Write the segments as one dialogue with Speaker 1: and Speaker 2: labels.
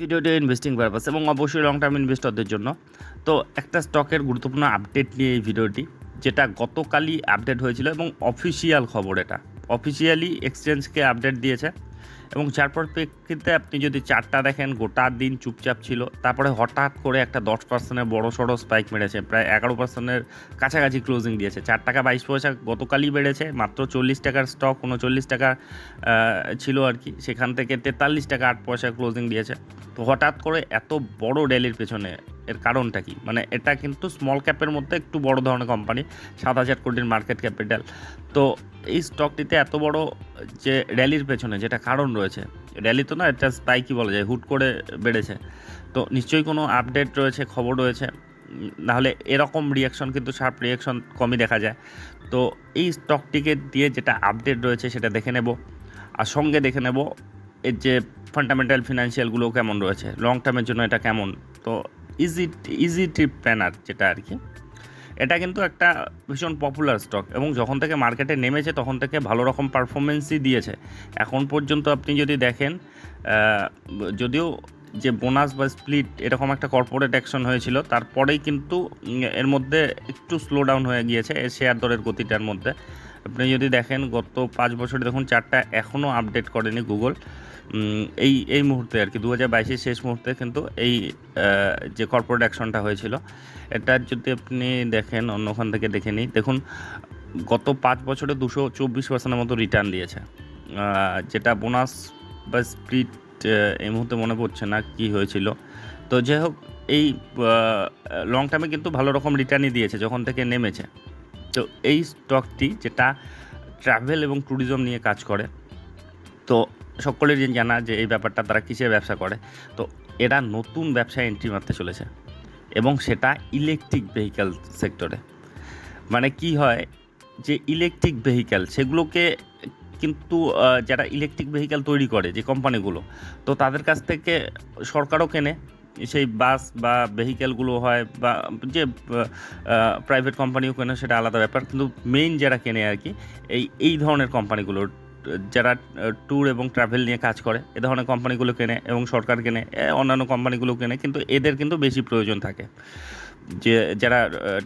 Speaker 1: ভিডিওটা investing purpose এবং অবশ্যই লং টার্ম ইনভেস্টরদের জন্য। তো একটা স্টকের গুরুত্বপূর্ণ আপডেট নিয়ে এই ভিডিওটি যেটা গতকালই আপডেট হয়েছিল এবং অফিসিয়াল খবর এটা। অফিসিয়ালি এক্সচেঞ্জকে আপডেট দিয়েছে। এবং যার পরিপ্রেক্ষিতে আপনি যদি চারটা দেখেন, গোটা দিন চুপচাপ ছিল। তারপরে হঠাৎ করে একটা দশ পার্সেন্টের বড় সড়ো স্পাইক মেরেছে, প্রায় এগারো পার্সেন্টের কাছাকাছি ক্লোজিং দিয়েছে। চার টাকা বাইশ পয়সা গতকালই বেড়েছে, মাত্র চল্লিশ টাকার স্টক উনচল্লিশ টাকা ছিল আর কি। সেখান থেকে তেতাল্লিশ টাকা আট পয়সা ক্লোজিং দিয়েছে। তো হঠাৎ করে এত বড় র্যালির পেছনে এর কারণটা কি? মানে এটা কিন্তু স্মল ক্যাপের মধ্যে একটু বড় ধরনের কোম্পানি সাত হাজার কোটির মার্কেট ক্যাপিটাল তো এই স্টকটিতে এত বড় যে র্যালির পেছনে যেটা কারণ রয়েছে র্যালি তো না, এটা স্পাইকি বলা যায়, হুট করে বেড়েছে। তো নিশ্চয়ই কোনো আপডেট রয়েছে, খবর রয়েছে নাহলে এরকম রিয়াকশন কিন্তু শার্প রিয়াকশন কমই দেখা যায়। তো এই স্টকটিকে দিয়ে যেটা আপডেট রয়েছে সেটা দেখে নেব, আর সঙ্গে দেখে নেব এর যে ফান্ডামেন্টাল ফিনান্সিয়ালগুলো কেমন রয়েছে লং টার্মের জন্য এটা কেমন। তো ইজি ইজি ট্রিপ প্ল্যানার যেটা আর কি। এটা কিন্তু একটা ভীষণ পপুলার স্টক এবং যখন থেকে মার্কেটে নেমেছে তখন থেকে ভালো রকম পারফরমেন্সই দিয়েছে। এখন পর্যন্ত আপনি যদি দেখেন যদিও যে বোনাস বা স্প্লিট এরকম একটা কর্পোরেট অ্যাকশন হয়েছিল, তারপরেই কিন্তু এর মধ্যে একটু স্লো ডাউন হয়ে গিয়েছে শেয়ার দরের গতিটার মধ্যে। আপনি যদি দেখেন গত পাঁচ বছরে দেখুন চারটা এখনও আপডেট করেনি গুগল এই এই মুহূর্তে আর কি দু হাজার বাইশের শেষ মুহূর্তে কিন্তু এই যে কর্পোরেট অ্যাকশনটা হয়েছিল, এটা যদি আপনি দেখেন অন্যখান থেকে দেখে নিই। দেখুন, গত পাঁচ বছরে দুশো চব্বিশ পার্সেন্টের মতো রিটার্ন দিয়েছে। যেটা বোনাস বা স্প্লিট এই মুহূর্তে মনে পড়ছে না কি হয়েছিল। তো যাই হোক, এই লং টার্মে কিন্তু ভালো রকম রিটার্নই দিয়েছে, যখন থেকে নেমেছে। তো এই স্টকটি যেটা ট্রাভেল এবং ট্যুরিজম নিয়ে কাজ করে, তো সকলেরই জানা যে এই ব্যাপারটা তারা কিসের ব্যবসা করে, তো এরা নতুন ব্যবসায় এন্ট্রি মারতে চলেছে এবং সেটা ইলেকট্রিক ভেহিক্যাল সেক্টরে মানে কি হয় যে ইলেকট্রিক ভেহিক্যাল সেগুলোকে কিন্তু যারা ইলেকট্রিক ভেহিক্যাল তৈরি করে যে কোম্পানিগুলো তো তাদের কাছ থেকে সরকারও কেনে সেই বাস বা ভেহিক্যালগুলো হয় বা যে প্রাইভেট কোম্পানিও কেনে সেটা আলাদা ব্যাপার। কিন্তু মেইন যারা কেনে আর কি, এই এই ধরনের কোম্পানিগুলো যারা ট্যুর এবং ট্রাভেল নিয়ে কাজ করে, এ ধরনের কোম্পানিগুলো কেনে এবং সরকার কেনে অন্যান্য কোম্পানিগুলো কেনে, কিন্তু এদের কিন্তু বেশি প্রয়োজন থাকে যে, যারা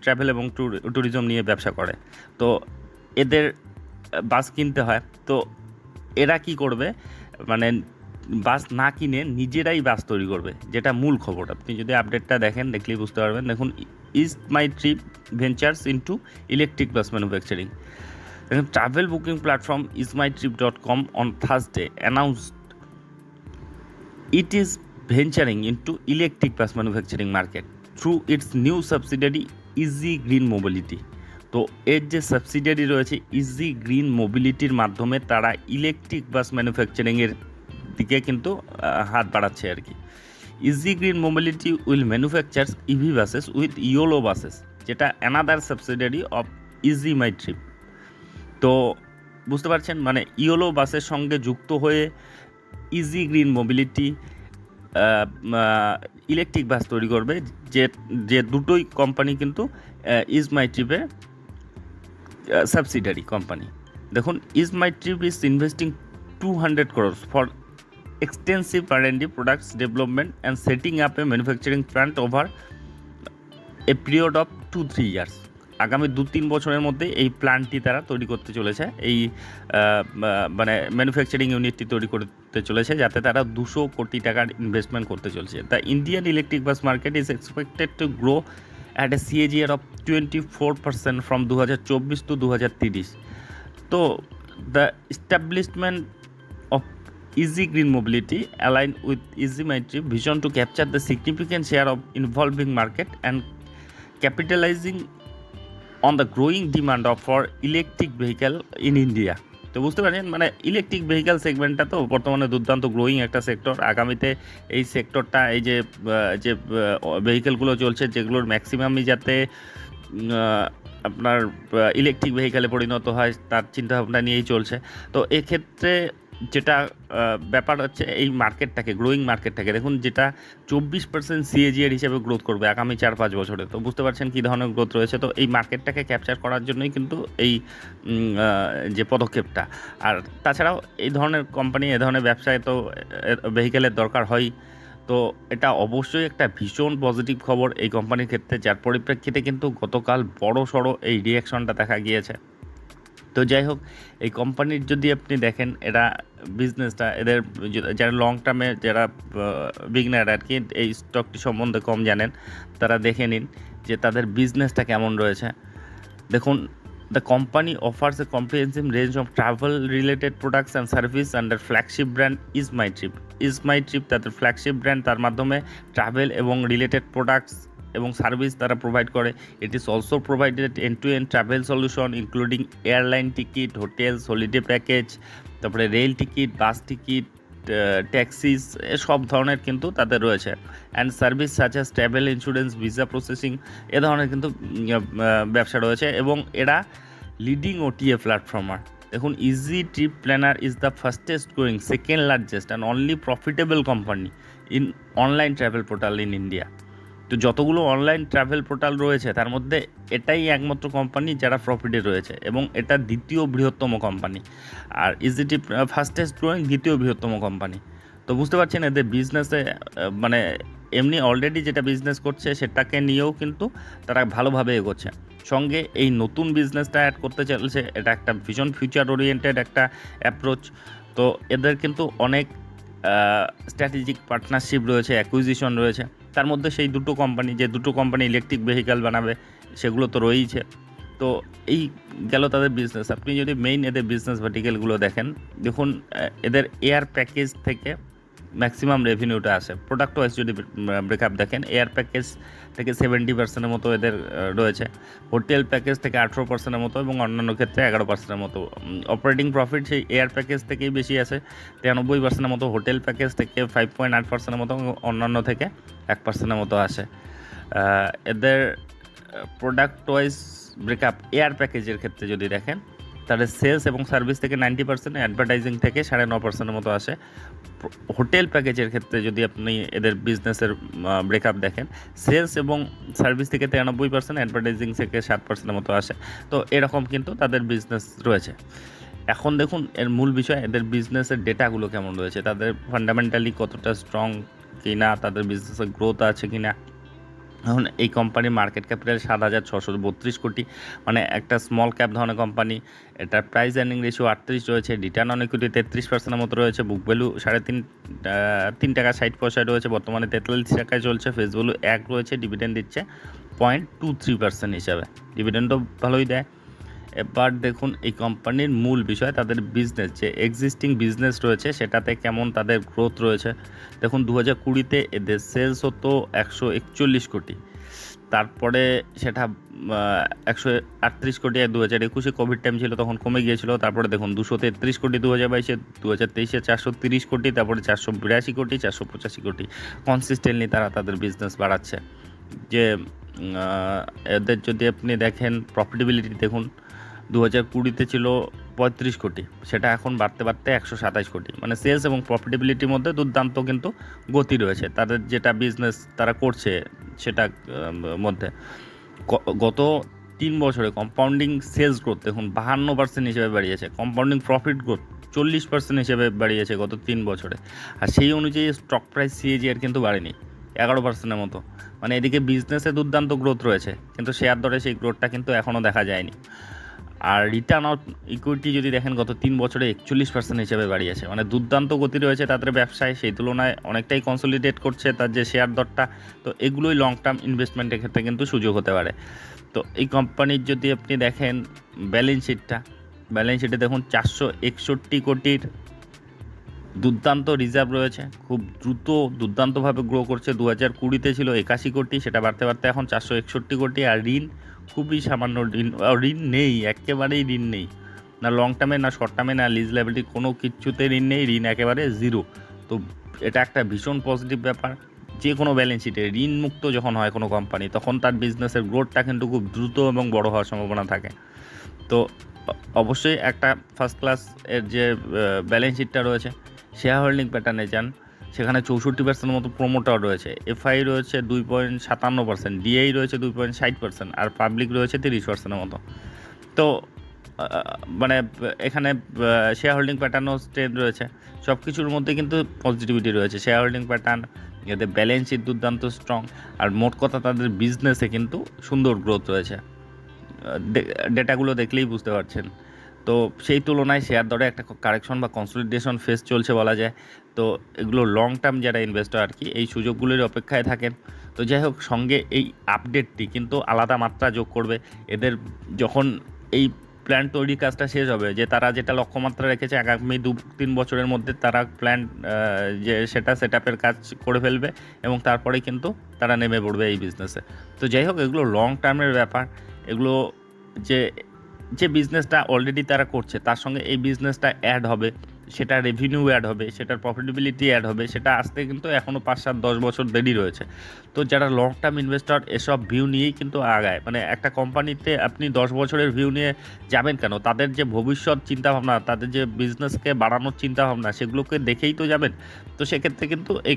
Speaker 1: ট্রাভেল এবং ট্যুর ট্যুরিজম নিয়ে ব্যবসা করে। তো এদের বাস কিনতে হয়। তো এরা কি করবে? মানে বাস না কিনে নিজেরাই বাস তৈরি করবে, যেটা মূল খবর আপনি যদি আপডেটটা দেখেন, দেখলেই বুঝতে পারবেন। দেখুন Ease My Trip ventures into electric bus manufacturing দেখুন travel booking platform Ease My Trip dot com on Thursday announced it is venturing into electric bus manufacturing market through its new subsidiary Easy Green Mobility তো এর যে subsidiary রয়েছে easy green মোবিলিটির মাধ্যমে তারা electric bus ম্যানুফ্যাকচারিংয়ের দিকে কিন্তু হাত বাড়াচ্ছে আর কি। Easy Green Mobility will manufacture EV buses with Yellow buses যেটা another subsidiary of Ease My Trip তো, বুঝতে পারছেন? মানে ইয়োলো বাসের সঙ্গে যুক্ত হয়ে Easy Green Mobility electric bus তৈরি করবে, যে যে দুটোই কোম্পানি কিন্তু ইজ মাই ট্রিপের সাবসিডারি কোম্পানি দেখুন Ease My Trip is investing two hundred crores for the products development and setting up a manufacturing plant over a period of two three years আগামী দু তিন বছরের মধ্যে এই প্ল্যান্টটি তারা তৈরি করতে চলেছে। এই মানে ম্যানুফ্যাকচারিং ইউনিটটি তৈরি করতে চলেছে যাতে তারা দুশো কোটি টাকার ইনভেস্টমেন্ট করতে চলেছে। The Indian electric bus market is expected to grow at a CAGR of twenty four percent from দু হাজার চব্বিশ টু দু হাজার তিরিশ তো the establishment of Easy Green Mobility align with Ease My Trip vision to capture the significant share of involving market and capitalizing on the growing demand of for electric vehicle in India তো বুঝতে পারেন মানে electric vehicle সেগমেন্টটা তো বর্তমানে দুর্দান্ত growing একটা sector আগামীতে এই সেক্টরটা এই যে যে ভেহিকেলগুলো চলছে, যেগুলোর ম্যাক্সিমামই যাতে আপনার ইলেকট্রিক ভেহিকেলে পরিণত হয়, তার চিন্তাভাবনা নিয়েই চলছে। তো এক্ষেত্রে যেটা ব্যাপার হচ্ছে এই মার্কেটটাকে গ্রোয়িং মার্কেটটাকে দেখুন যেটা চব্বিশ পার্সেন্ট সিএজিআর হিসেবে গ্রোথ করবে আগামী চার পাঁচ বছরে। তো বুঝতে পারছেন কী ধরনের গ্রোথ রয়েছে? তো এই মার্কেটটাকে ক্যাপচার করার জন্যই কিন্তু এই যে পদক্ষেপটা। আর তাছাড়াও এই ধরনের কোম্পানি এ ধরনের ব্যবসায় তো ভেহিকেলের দরকার হয় তো এটা অবশ্যই একটা ভীষণ পজিটিভ খবর এই কোম্পানির ক্ষেত্রে, যার পরিপ্রেক্ষিতে কিন্তু গতকাল বড় সড়ো এই রিয়াকশনটা দেখা গিয়েছে। তো যাই হোক, এই কোম্পানির যদি আপনি দেখেন, এরা বিজনেসটা এদের যারা লং টার্মে যারা বিগনার আর কি, এই স্টকটি সম্বন্ধে কম জানেন, তারা দেখে নিন যে তাদের বিজনেসটা কেমন রয়েছে। দেখুন the company offers a comprehensive range of travel related products and service under flagship brand Ease My Trip Ease My Trip তাদের ফ্ল্যাগশিপ ব্র্যান্ড তার মাধ্যমে ট্রাভেল এবং রিলেটেড প্রোডাক্টস এবং সার্ভিস তারা প্রোভাইড করে। It is also provided end to end travel solution including airline ticket hotels holiday package তারপরে rail ticket bus ticket taxis সব ধরনের কিন্তু তাদের রয়েছে। And service such as travel insurance visa processing এ ধরনের কিন্তু ব্যবসা রয়েছে এবং এরা লিডিং ওটিএ প্ল্যাটফর্মার দেখুন Easy Trip Planner is the fastest growing second largest and only profitable company in online travel portal in India তো যতগুলো অনলাইন ট্রাভেল পোর্টাল রয়েছে, তার মধ্যে এটাই একমাত্র কোম্পানি যারা প্রফিটে রয়েছে এবং এটা দ্বিতীয় বৃহত্তম কোম্পানি আর ইজিটি ফাস্টেস্ট গ্রোয়িং দ্বিতীয় বৃহত্তম কোম্পানি তো বুঝতে পারছেন এদের বিজনেসে মানে এমনি অলরেডি যেটা বিজনেস করছে সেটাকে নিয়েও কিন্তু তারা ভালোভাবে এগোচ্ছে। সঙ্গে এই নতুন বিজনেসটা অ্যাড করতে চলেছে, এটা একটা ভীষণ ফিউচার ওরিয়েন্টেড একটা অ্যাপ্রোচ তো এদের কিন্তু অনেক স্ট্র্যাটেজিক পার্টনারশিপ রয়েছে অ্যাকুইজিশন রয়েছে। তার মধ্যে সেই দুটো কোম্পানি যে দুটো কোম্পানি ইলেকট্রিক ভেহিক্যাল বানাবে, সেগুলো তো রয়েইছে। তো এই গেল তাদের বিজনেস আপনি যদি মেইন এদের বিজনেস ভার্টিক্যালগুলো দেখেন, দেখুন এদের এয়ার প্যাকেজ থেকে ম্যাক্সিমাম রেভিনিউটা আসে প্রোডাক্ট ওয়াইজ যদি ব্রেকআপ দেখেন এয়ার প্যাকেজ থেকে সেভেন্টি পার্সেন্টের মতো এদের রয়েছে। হোটেল প্যাকেজ থেকে আঠেরো পার্সেন্টের মতো এবং অন্যান্য ক্ষেত্রে এগারো পার্সেন্টের মতো। অপারেটিং প্রফিট সেই এয়ার প্যাকেজ থেকেই বেশি আছে। তিরানব্বই পার্সেন্টের মতো হোটেল প্যাকেজ থেকে ফাইভ পয়েন্ট আট পার্সেন্টের মতো অন্যান্য থেকে এক পার্সেন্টের মতো আসে এদের প্রোডাক্ট ওয়াইজ ব্রেকআপ এয়ার প্যাকেজের ক্ষেত্রে যদি দেখেন তাহলে সেলস এবং সার্ভিস থেকে নাইনটি পার্সেন্ট অ্যাডভার্টাইজিং থেকে সাড়ে ন পার্সেন্টের মতো আসে। হোটেল প্যাকেজের ক্ষেত্রে যদি আপনি এদের বিজনেসের ব্রেকআপ দেখেন সেলস এবং সার্ভিস থেকে তিরানব্বই পার্সেন্ট অ্যাডভার্টাইজিং থেকে সাত পার্সেন্টের মতো আসে। তো এরকম কিন্তু তাদের বিজনেস রয়েছে। এখন দেখুন, এর মূল বিষয়, এদের বিজনেসের ডেটাগুলো কেমন রয়েছে? তাদের ফান্ডামেন্টালি কতটা স্ট্রং কিনা? তাদের বিজনেসের গ্রোথ আছে কিনা? এখন এই কোম্পানির মার্কেট ক্যাপিটাল সাত হাজার ছশো বত্রিশ কোটি। মানে একটা স্মল ক্যাপ ধরনের কোম্পানি এটার প্রাইস আর্নিং রেশিও আটত্রিশ রয়েছে রিটার্ন অনেক কোটি তেত্রিশ পার্সেন্টের মতো রয়েছে বুক ভ্যালু সাড়ে তিন তিন টাকা ষাট পয়সায় রয়েছে, বর্তমানে তেতাল্লিশ টাকায় চলছে ফেস ভ্যালু এক রয়েছে ডিভিডেন্ড দিচ্ছে পয়েন্ট টু থ্রি পার্সেন্ট হিসাবে। ডিভিডেন্ডও ভালোই দেয়। এবার দেখুন এই কোম্পানির মূল বিষয়, তাদের বিজনেস যে এক্সিস্টিং বিজনেস রয়েছে সেটাতে কেমন তাদের গ্রোথ রয়েছে। দেখুন দু হাজার কুড়িতে এদের সেলস হতো একশো একচল্লিশ কোটি, তারপরে সেটা একশো আটত্রিশ কোটি দু হাজার একুশে কোভিড টাইম ছিল তখন কমে গিয়েছিল, তারপরে দেখুন দুশো তেত্রিশ কোটি দু হাজার বাইশে দু হাজার তেইশে চারশো তিরিশ কোটি, তারপরে চারশো বিরাশি কোটি, চারশো পঁচাশি কোটি। কনসিস্টেন্টলি তারা তাদের বিজনেস বাড়াচ্ছে। যে এদের যদি আপনি দেখেন প্রফিটেবিলিটি দেখুন দু হাজার কুড়িতে ছিল পঁয়ত্রিশ কোটি। সেটা এখন বাড়তে বাড়তে একশো সাতাশ কোটি। মানে সেলস এবং প্রফিটেবিলিটির মধ্যে দুর্দান্ত কিন্তু গতি রয়েছে। তাদের যেটা বিজনেস তারা করছে সেটা মধ্যে। গত তিন বছরে কম্পাউন্ডিং সেলস গ্রোথ দেখুন বাহান্ন পার্সেন্ট হিসেবে বাড়িয়েছে। কম্পাউন্ডিং প্রফিট গ্রোথ চল্লিশ পার্সেন্ট হিসেবে বাড়িয়েছে গত তিন বছরে। আর সেই অনুযায়ী স্টক প্রাইস সিএজিআর কিন্তু বাড়েনি, এগারো পার্সেন্টের মতো। মানে এদিকে বিজনেসে দুর্দান্ত গ্রোথ রয়েছে, কিন্তু শেয়ার দরে সেই গ্রোথটা কিন্তু এখনও দেখা যায়নি। আর রিটার্ন অফ ইকুইটি যদি দেখেন গত তিন বছরে একচল্লিশ পার্সেন্ট হিসেবে বাড়িয়েছে। মানে দুর্দান্ত গতি রয়েছে তাদের ব্যবসায়, সেই তুলনায় অনেকটাই কনসলিডেট করছে তার যে শেয়ার দরটা। তো এগুলোই লং টার্ম ইনভেস্টমেন্টের ক্ষেত্রে কিন্তু সুযোগ হতে পারে। তো এই কোম্পানির যদি আপনি দেখেন ব্যালেন্স শিটটা ব্যালেন্স শিটে দেখুন চারশো একষট্টি কোটির দুর্দান্ত রিজার্ভ রয়েছে। খুব দ্রুত দুর্দান্তভাবে গ্রো করছে। দু হাজার কুড়িতে ছিল একাশি কোটি, সেটা বাড়তে বাড়তে এখন চারশো একষট্টি কোটি। আর ঋণ খুবই সামান্য ঋণ ঋণ নেই, একেবারেই ঋণ নেই। না লং টার্মে না শর্ট টার্মে না লিজ লাইবিলিটি কোনো কিছুতে ঋণ নেই, ঋণ একেবারে জিরো তো এটা একটা ভীষণ পজিটিভ ব্যাপার। যে কোনো ব্যালেন্স শিটে ঋণ মুক্ত যখন হয় কোনো কোম্পানি তখন তার বিজনেসের গ্রোথটা কিন্তু খুব দ্রুত এবং বড় হওয়ার সম্ভাবনা থাকে। তো অবশ্যই একটা ফার্স্ট ক্লাস এর যে ব্যালেন্স শিটটা রয়েছে শেয়ার হোল্ডিং প্যাটার্নে যান, সেখানে চৌষট্টি পার্সেন্টের মতো প্রোমোটার রয়েছে। এফআই রয়েছে দুই পয়েন্ট সাতান্ন পার্সেন্ট ডিআই রয়েছে দুই পয়েন্ট ষাট পার্সেন্ট আর পাবলিক রয়েছে তিরিশ পার্সেন্টের মতো। তো মানে এখানে শেয়ার হোল্ডিং প্যাটার্নও স্ট্রেন রয়েছে। সব কিছুর মধ্যে কিন্তু পজিটিভিটি রয়েছে। শেয়ার হোল্ডিং প্যাটার্ন এদের ব্যালেন্স শিট দুর্দান্ত স্ট্রং আর মোট কথা তাদের বিজনেসে কিন্তু সুন্দর গ্রোথ রয়েছে। ডেটাগুলো দেখলেই বুঝতে পারছেন। তো সেই তুলনায় শেয়ার দরে একটা কারেকশন বা কনসলিডেশন ফেস চলছে বলা যায়। তো এগুলো লং টার্ম যারা ইনভেস্টর আর কি, এই সুযোগগুলির অপেক্ষায় থাকেন। তো যাই হোক, সঙ্গে এই আপডেটটি কিন্তু আলাদা মাত্রা যোগ করবে। এদের যখন এই প্ল্যান তৈরির কাজটা শেষ হবে, যে তারা যেটা লক্ষ্যমাত্রা রেখেছে, আগামী দু, তিন বছরের মধ্যে তারা প্ল্যান যে সেটা সেট আপের কাজ করে ফেলবে এবং তারপরে কিন্তু তারা নেমে পড়বে এই বিজনেসে তো যাই হোক, এগুলো লং টার্মের ব্যাপার। এগুলো যে যে বিজনেসটা অলরেডি তারা করছে, তার সঙ্গে এই বিজনেসটা অ্যাড হবে, সেটা রেভিনিউ অ্যাড হবে, সেটার প্রফিটেবিলিটি অ্যাড হবে, সেটা আসতে কিন্তু এখনও পাঁচ সাত দশ বছর দেরি রয়েছে। তো যারা লং টার্ম ইনভেস্টর এসব ভিউ নিয়েই কিন্তু আগায়। মানে একটা কোম্পানিতে আপনি দশ বছরের ভিউ নিয়ে যাবেন কেন? তাদের যে ভবিষ্যৎ চিন্তাভাবনা, তাদের যে বিজনেসকে বাড়ানোর চিন্তাভাবনা, সেগুলোকে দেখেই তো যাবেন। তো সেক্ষেত্রে কিন্তু এই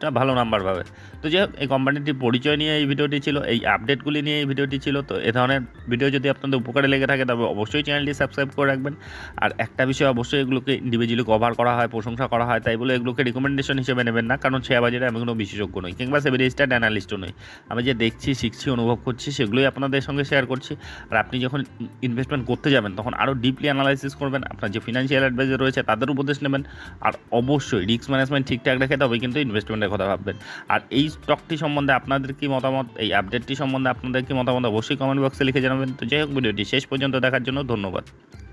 Speaker 1: কোম্পানিটা ভালো নাম্বার পাবে। তো যাই হোক, এই কোম্পানিটির পরিচয় নিয়ে এই ভিডিওটি ছিল, এই আপডেটগুলি নিয়ে এই ভিডিওটি ছিল, তো এ ধরনের ভিডিও যদি আপনাদের উপকারে লেগে থাকে, তবে অবশ্যই চ্যানেলটি সাবস্ক্রাইব করে রাখবেন। আর একটা বিষয় অবশ্যই এগুলোকে ইন্ডিভিজুয়ালি কভার করা হয়, প্রশংসা করা হয়, তাই বলে এগুলোকে রিকমেন্ডেশন হিসেবে নেবেন না, কারণ শেয়ার বাজারে আমি কোনো বিশেষজ্ঞ নই, কিংবা রেজিস্টার্ড অ্যানালিস্টও নই। আমি যে দেখছি, শিখছি, অনুভব করছি, সেগুলোই আপনাদের সঙ্গে শেয়ার করছি। আর আপনি যখন ইনভেস্টমেন্ট করতে যাবেন, তখন আরও ডিপলি অ্যানালাইসিস করবেন, আপনার যে ফিনান্সিয়াল অ্যাডভাইজার রয়েছে, তাদের উপদেশ নেবেন। আর অবশ্যই রিস্ক ম্যানেজমেন্ট ঠিকঠাক রেখে তবে কিন্তু ইনভেস্টমেন্টের কথা ভাববেন। আর এই স্টকটি সম্বন্ধে আপনাদের কি মতামত? এই আপডেটটি সম্বন্ধে আপনাদের কি মতামত? অবশ্যই কমেন্ট বক্সে লিখে জানাবেন। তো যাই হোক, ভিডিওটি শেষ পর্যন্ত দেখার জন্য ধন্যবাদ।